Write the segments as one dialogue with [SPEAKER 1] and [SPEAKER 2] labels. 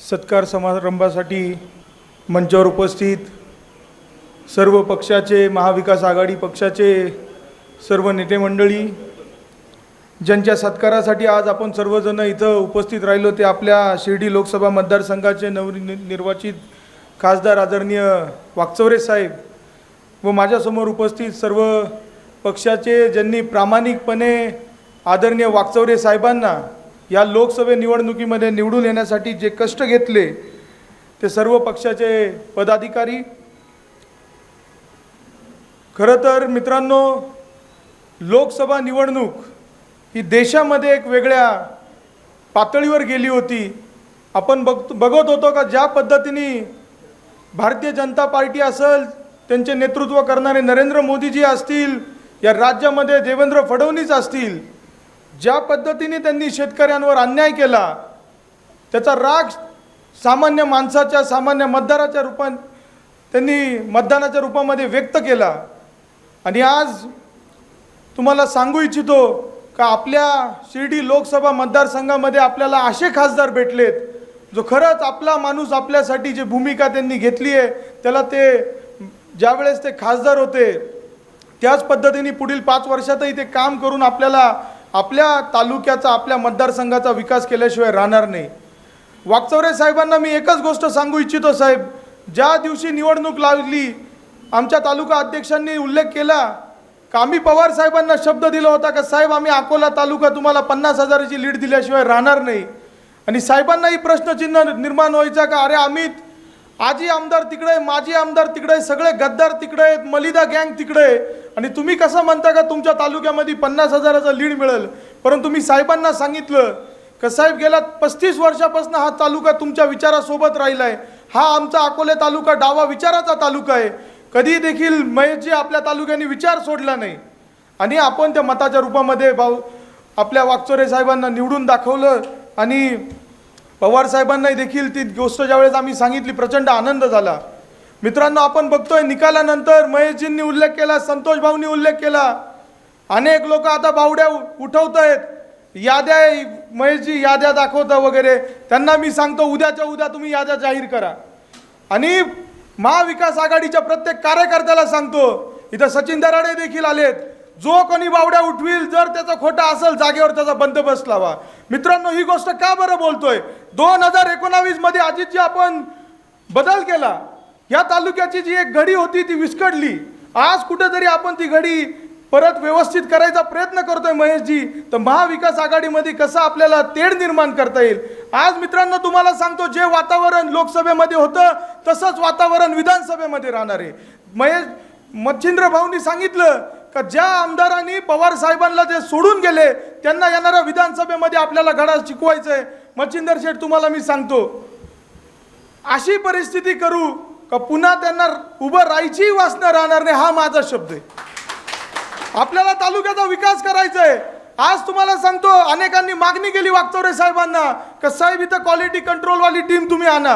[SPEAKER 1] सत्कार समारंभासाठी मंचावर उपस्थित सर्व पक्षाचे महाविकास आघाडी पक्षाचे सर्व नेते मंडळी ज्यांच्या सत्कारासाठी आज आपण सर्वजण इथं उपस्थित राहिलो ते आपल्या शिर्डी लोकसभा मतदारसंघाचे नवनिर्वाचित खासदार आदरणीय वाकचौरे साहेब व माझ्यासमोर उपस्थित सर्व पक्षाचे ज्यांनी प्रामाणिकपणे आदरणीय वाकचौरे साहेबांना या लोकसभे निवडणुकीमध्ये निवडून येण्यासाठी जे कष्ट घेतले ते सर्व पक्षाचे पदाधिकारी. खरं तर मित्रांनो लोकसभा निवडणूक ही देशामध्ये एक वेगळ्या पातळीवर गेली होती. आपण बघ बघत होतो का ज्या पद्धतीने भारतीय जनता पार्टी असेल त्यांचे नेतृत्व करणारे नरेंद्र मोदीजी असतील या राज्यामध्ये देवेंद्र फडणवीस असतील ज्या पद्धतीने त्यांनी शेतकऱ्यांवर अन्याय केला त्याचा राग सामान्य माणसाच्या सामान्य मतदाराच्या रूपात त्यांनी मतदानाच्या रूपामध्ये व्यक्त केला. आणि आज तुम्हाला सांगू इच्छितो का आपल्या शिर्डी लोकसभा मतदारसंघामध्ये आपल्याला असे खासदार भेटलेत जो खरंच आपला माणूस आपल्यासाठी जी भूमिका त्यांनी घेतली आहे त्याला ते ज्यावेळेस ते खासदार होते त्याच पद्धतीने पुढील पाच वर्षातही ते काम करून आपल्याला आपल्या तालुक्याचा आपल्या मतदारसंघाचा विकास केल्याशिवाय राहणार नाही. वाकचौरे साहेबांना मी एकच गोष्ट सांगू इच्छितो साहेब ज्या दिवशी निवडणूक लागली आमच्या तालुका अध्यक्षांनी उल्लेख केला का आम्ही पवार साहेबांना शब्द दिला होता का साहेब आम्ही अकोला तालुका तुम्हाला पन्नास हजाराची लीड दिल्याशिवाय राहणार नाही. आणि साहेबांनाही प्रश्नचिन्ह निर्माण व्हायचा का अरे अमित आजी आमदार तिकडे माजी आमदार तिकडे सगळे गद्दार तिकडे आहेत मलिदा गँग तिकडे. आहे. आणि तुम्ही कसं म्हणता का तुमच्या तालुक्यामध्ये पन्नास हजाराचा लीड मिळेल? परंतु मी साहेबांना सांगितलं का साहेब गेल्या पस्तीस वर्षापासून हा तालुका तुमच्या विचारासोबत राहिला आहे हा आमचा अकोले तालुका डावा विचाराचा तालुका आहे. कधी देखील महेशजी आपल्या तालुक्याने विचार सोडला नाही. आणि आपण त्या मताच्या रूपामध्ये भाऊ आपल्या वाकचोरे साहेबांना निवडून दाखवलं आणि पवार साहेबांनाही देखील ती गोष्ट ज्यावेळेस आम्ही सांगितली प्रचंड आनंद झाला. मित्रांनो आपण बघतोय निकालानंतर महेशजींनी उल्लेख केला संतोष भाऊंनी उल्लेख केला. अनेक लोक आता बावड्या उठवत आहेत याद्या महेशजी याद्या दाखवता वगैरे. त्यांना मी सांगतो उद्याच्या उद्या तुम्ही याद्या जाहीर करा. आणि महाविकास आघाडीच्या प्रत्येक कार्यकर्त्याला सांगतो इथं सचिन दराडे देखील आलेत. जो कोणी बावड्या उठवील जर त्याचा खोटा असेल जागेवर त्याचा बंदोबस्त लावा. मित्रांनो ही गोष्ट का बरं बोलतोय? दोन हजार एकोणावीसमध्ये अजितजी आपण बदल केला. या तालुक्याची जी एक घडी होती ती विस्कडली आज कुठेतरी आपण ती घडी परत व्यवस्थित करायचा प्रयत्न करतोय महेशजी. तर महाविकास आघाडीमध्ये कसं आपल्याला तेढ निर्माण करता येईल? आज मित्रांनो तुम्हाला सांगतो जे वातावरण लोकसभेमध्ये होतं तसंच वातावरण विधानसभेमध्ये राहणार आहे. महेश मच्छिंद्र भाऊंनी सांगितलं का ज्या आमदारांनी पवार साहेबांना जे सोडून गेले त्यांना येणाऱ्या विधानसभेमध्ये आपल्याला घडा शिकवायचं आहे मच्छिंदर शेठ तुम्हाला मी सांगतो अशी परिस्थिती करू का पुन्हा त्यांना उभं राहायची वासना राहणार नाही हा माझा शब्द आहे. आपल्याला तालुक्याचा विकास करायचा आहे आज तुम्हाला सांगतो अनेकांनी मागणी केली वागतोरे साहेबांना का साहेब इथं क्वालिटी कंट्रोलवाली टीम तुम्ही आणा.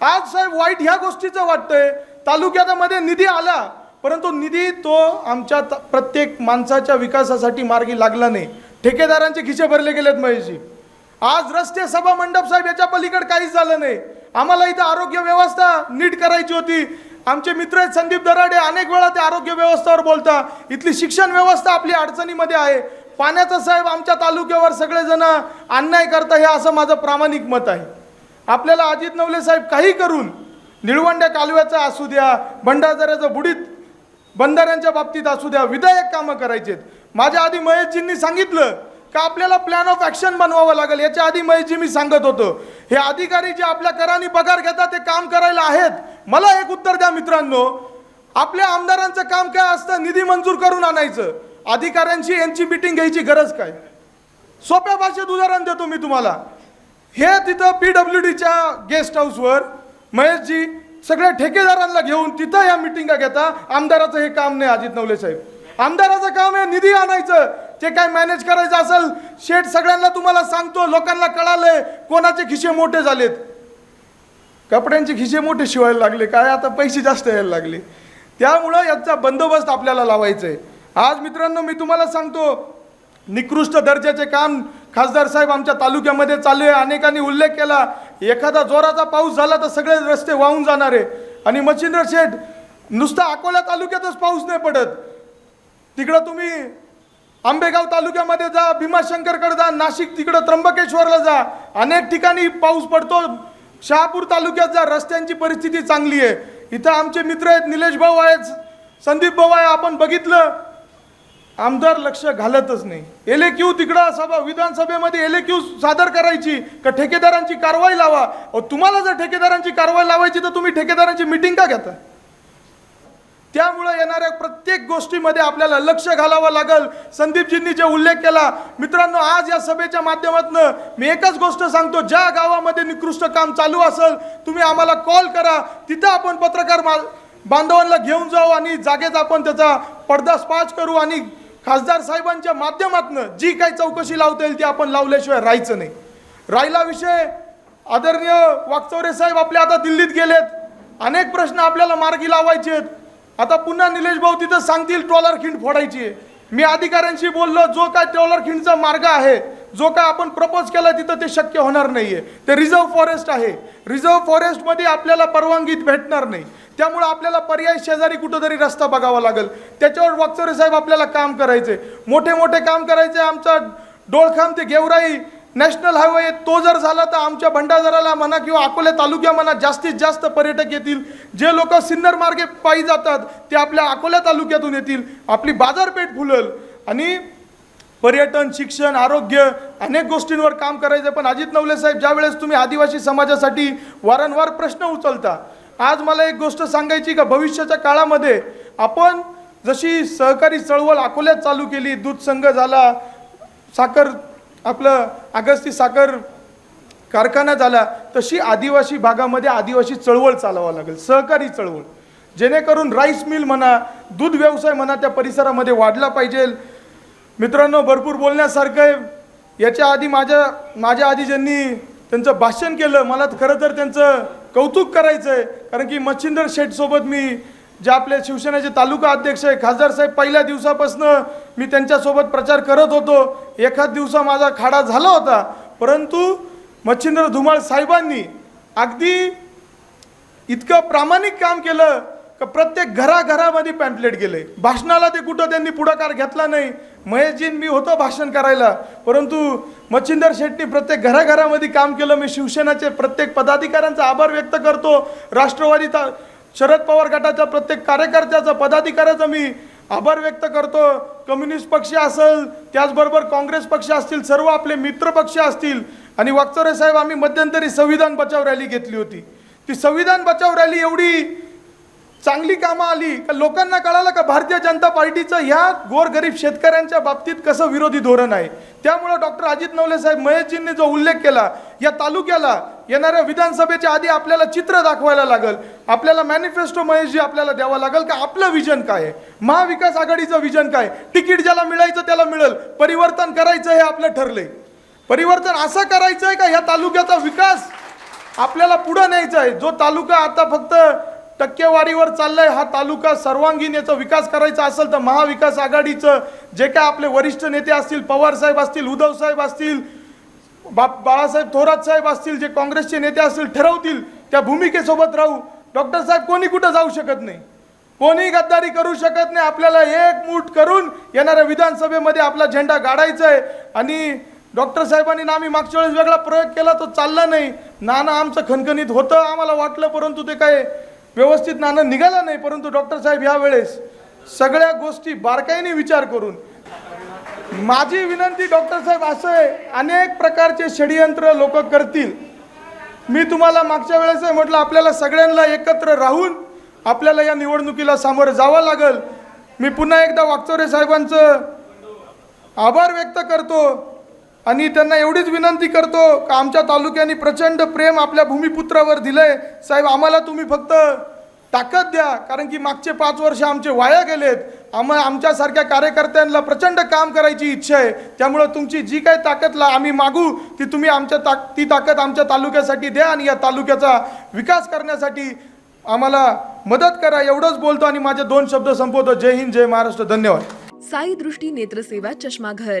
[SPEAKER 1] आज साहेब वाईट ह्या गोष्टीचं वाटतंय. तालुक्यामध्ये निधी आला परंतु निधी तो आमच्या त- प्रत्येक माणसाच्या विकासासाठी मार्गी लागला नाही. ठेकेदारांचे खिसे भरले गेलेत महेशजी. आज रस्ते सभा मंडप साहेब याच्या पलीकडे काहीच झालं नाही. आम्हाला इथं आरोग्य व्यवस्था नीट करायची होती. आमचे मित्र आहेत संदीप दराडे अनेक वेळा ते आरोग्य व्यवस्थेवर बोलता. इथली शिक्षण व्यवस्था आपली अडचणीमध्ये आहे. पाण्याचं साहेब आमच्या तालुक्यावर सगळेजण अन्याय करता हे असं माझं प्रामाणिक मत आहे. आपल्याला अजित नवले साहेब काही करून निळवंड्या कालव्याचा असू द्या भंडारदऱ्याचं बुडीत बंधाऱ्यांच्या बाबतीत असू द्या विधायक कामं करायचे माझ्या आधी महेशजींनी सांगितलं का आपल्याला प्लॅन ऑफ ॲक्शन बनवावं लागेल याच्या आधी महेशजी मी सांगत होतो. हे अधिकारी जे आपल्या कराने पगार घेतात ते काम करायला आहेत. मला एक उत्तर द्या मित्रांनो आपल्या आमदारांचं काम काय असतं? निधी मंजूर करून आणायचं. अधिकाऱ्यांची यांची मिटिंग घ्यायची गरज काय? सोप्या भाषेत उदाहरण देतो मी तुम्हाला. हे तिथं पी डब्ल्यू डीच्या गेस्ट हाऊसवर महेशजी सगळ्या ठेकेदारांना घेऊन तिथं या मिटिंगा घेता. आमदाराचं हे काम नाही अजित नवले साहेब. आमदाराचं काम आहे निधी आणायचं. जे काय मॅनेज करायचं असेल शेठ सगळ्यांना तुम्हाला सांगतो लोकांना कळालंय कोणाचे खिशे मोठे झालेत. कपड्यांचे खिशे मोठे शिवायला लागले काय आता पैसे जास्त यायला लागले. त्यामुळं याचा बंदोबस्त आपल्याला लावायचा आहे आज मित्रांनो मी तुम्हाला सांगतो निकृष्ट दर्जाचे काम खासदार साहेब आमच्या तालुक्यामध्ये चालू आहे. अनेकांनी उल्लेख केला एखादा जोराचा पाऊस झाला तर सगळे रस्ते वाहून जाणार आहे. आणि मच्छिंद्र शेठ नुसता अकोला तालुक्यातच पाऊस नाही पडत. तिकडं तुम्ही आंबेगाव तालुक्यामध्ये जा भीमाशंकरकडे जा नाशिक तिकडं त्र्यंबकेश्वरला जा. अनेक ठिकाणी पाऊस पडतो. शहापूर तालुक्यात जा रस्त्यांची परिस्थिती चांगली आहे. इथं आमचे मित्र आहेत निलेश भाऊ आहेत संदीप भाऊ आहे आपण बघितलं. आमदार लक्ष घालतच नाही. एले क्यू तिकडं सभा विधानसभेमध्ये एले क्यू सादर करायची का ठेकेदारांची कारवाई लावा? तुम्हाला जर ठेकेदारांची कारवाई लावायची तर तुम्ही ठेकेदारांची मिटिंग का घेता? त्यामुळं येणाऱ्या प्रत्येक गोष्टीमध्ये आपल्याला लक्ष घालावं लागल. संदीपजींनी जे उल्लेख केला मित्रांनो आज या सभेच्या माध्यमातून मी एकच गोष्ट सांगतो ज्या गावामध्ये निकृष्ट काम चालू असेल तुम्ही आम्हाला कॉल करा तिथं आपण पत्रकार मा बांधवांना घेऊन जाऊ आणि जागेत आपण त्याचा पडदासपाच करू आणि खासदार साहेबांच्या माध्यमातून जी काही चौकशी लावता येईल ती आपण लावल्याशिवाय राहायचं नाही. राहिला विषय आदरणीय वाकचौरे साहेब आपल्या आता दिल्लीत गेलेत. अनेक प्रश्न आपल्याला मार्गी लावायचे आहेत. आता पुन्हा निलेश भाऊ तिथं सांगतील ट्रॉलर खिंड फोडायची आहे. मी अधिकाऱ्यांशी बोललो जो काय ट्रॉलर खिंडचा मार्ग आहे जो काय आपण प्रपोज केला तिथं ते शक्य होणार नाही आहे ते रिझर्व्ह फॉरेस्ट आहे. रिझर्व्ह फॉरेस्टमध्ये आपल्याला परवानगी भेटणार नाही. त्यामुळं आपल्याला पर्याय शेजारी कुठंतरी रस्ता बघावा लागेल. त्याच्यावर वागचोरे साहेब आपल्याला काम करायचे. मोठे मोठे काम करायचे. आमचा डोळखाम ते गेवराई नॅशनल हायवे तो जर झाला तर आमच्या भंडारदराला म्हणा किंवा अकोले तालुक्या म्हणा जास्तीत जास्त पर्यटक येतील. जे लोक सिन्नर मार्गे पायी जातात ते आपल्या अकोल्या तालुक्यातून येतील. आपली बाजारपेठ फुलल. आणि पर्यटन शिक्षण आरोग्य अनेक गोष्टींवर काम करायचं. पण अजित नवले साहेब ज्यावेळेस तुम्ही आदिवासी समाजासाठी वारंवार प्रश्न उचलता आज मला एक गोष्ट सांगायची का? भविष्याच्या काळामध्ये आपण जशी सहकारी चळवळ अकोल्यात चालू केली दूध संघ झाला साखर आपलं अगस्ती साखर कारखाना झाला तशी आदिवासी भागामध्ये आदिवासी चळवळ चालवावं लागेल सहकारी चळवळ. जेणेकरून राईस मिल म्हणा दूध व्यवसाय म्हणा त्या परिसरामध्ये वाढला पाहिजे. मित्रांनो भरपूर बोलण्यासारखं आहे. याच्या आधी माझ्या माझ्या आधी ज्यांनी त्यांचं भाषण केलं मला तर खरं तर त्यांचं कौतुक करायचं आहे कारण की मच्छिंदर शेठसोबत मी जे आपल्या शिवसेनेचे तालुका अध्यक्ष आहे खासदार साहेब पहिल्या दिवसापासून मी त्यांच्यासोबत प्रचार करत होतो. एखाद दिवसा माझा खाडा झाला होता. परंतु मच्छिंद्र धुमाळ साहेबांनी अगदी इतकं प्रामाणिक काम केलं का प्रत्येक घराघरामध्ये पॅम्पलेट गेले. भाषणाला ते कुठं त्यांनी पुढाकार घेतला नाही. महेशजीन मी होतो भाषण करायला. परंतु मच्छिंदर शेट्टी प्रत्येक घराघरामध्ये काम केलं. मी शिवसेनाचे प्रत्येक पदाधिकाऱ्यांचा आभार व्यक्त करतो. राष्ट्रवादीचा शरद पवार गटाच्या प्रत्येक कार्यकर्त्याचा पदाधिकाऱ्याचा मी आभार व्यक्त करतो. कम्युनिस्ट पक्ष असेल त्याचबरोबर काँग्रेस पक्ष असतील सर्व आपले मित्र पक्ष असतील. आणि वागचोरे साहेब आम्ही मध्यंतरी संविधान बचाव रॅली घेतली होती. ती संविधान बचाव रॅली एवढी चांगली कामं आली का लोकांना कळालं का भारतीय जनता पार्टीचं ह्या गोरगरीब शेतकऱ्यांच्या बाबतीत कसं विरोधी धोरण आहे? त्यामुळं डॉक्टर अजित नवले साहेब महेशजींनी जो उल्लेख केला या तालुक्याला येणाऱ्या विधानसभेच्या आधी आपल्याला चित्र दाखवायला लागल. आपल्याला मॅनिफेस्टो महेशजी आपल्याला द्यावा लागेल का आपलं विजन काय आहे? महाविकास आघाडीचं विजन काय तिकीट ज्याला मिळायचं त्याला मिळेल. परिवर्तन करायचं हे आपलं ठरलंय. परिवर्तन असं करायचं आहे का ह्या तालुक्याचा विकास आपल्याला पुढं न्यायचा आहे? जो तालुका आता फक्त टक्केवारीवर चाललंय हा तालुका. सर्वांगीण याचा विकास करायचा असेल तर महाविकास आघाडीचं जे काय आपले वरिष्ठ नेते असतील पवार साहेब असतील उद्धवसाहेब असतील बा बाळासाहेब थोरात साहेब असतील जे काँग्रेसचे नेते असतील ठरवतील त्या भूमिकेसोबत राहू. डॉक्टर साहेब कोणी कुठं जाऊ शकत नाही? कोणी गद्दारी करू शकत नाही? आपल्याला एक मूठ करून येणाऱ्या विधानसभेमध्ये आपला झेंडा गाडायचा आहे आणि डॉक्टर साहेबांनी ना आम्ही मागच्या वेळेस वेगळा प्रयोग केला तो चालला नाही. नाना आमचं खणखणीत होतं आम्हाला वाटलं परंतु ते काय व्यवस्थित नाणं निघालं नाही परंतु डॉक्टर साहेब ह्या वेळेस सगळ्या गोष्टी बारकाईने विचार करून माझी विनंती डॉक्टर साहेब असं आहे अनेक प्रकारचे षडयंत्र लोक करतील. मी तुम्हाला मागच्या वेळेस म्हटलं आपल्याला सगळ्यांना एकत्र राहून आपल्याला या निवडणुकीला सामोरं जावं लागल. मी पुन्हा एकदा वागचोरे साहेबांचं आभार व्यक्त करतो. आणि त्यांना एवढीच विनंती करतो का आमच्या तालुक्याने प्रचंड प्रेम आपल्या भूमिपुत्रावर दिलंय. साहेब आम्हाला तुम्ही फक्त ताकद द्या कारण की मागचे पाच वर्ष आमचे वाया गेलेत. आम्हा आमच्यासारख्या कार्यकर्त्यांना प्रचंड काम करायची इच्छा आहे. त्यामुळं तुमची जी काही ताकदला आम्ही मागू ती तुम्ही आमच्या ताक ती ताकद आमच्या तालुक्यासाठी द्या आणि या तालुक्याचा विकास करण्यासाठी आम्हाला मदत करा. एवढंच बोलतो आणि माझे दोन शब्द संपवतो. जय हिंद जय महाराष्ट्र. धन्यवाद.
[SPEAKER 2] साई दृष्टी नेत्रसेवा चष्माघर.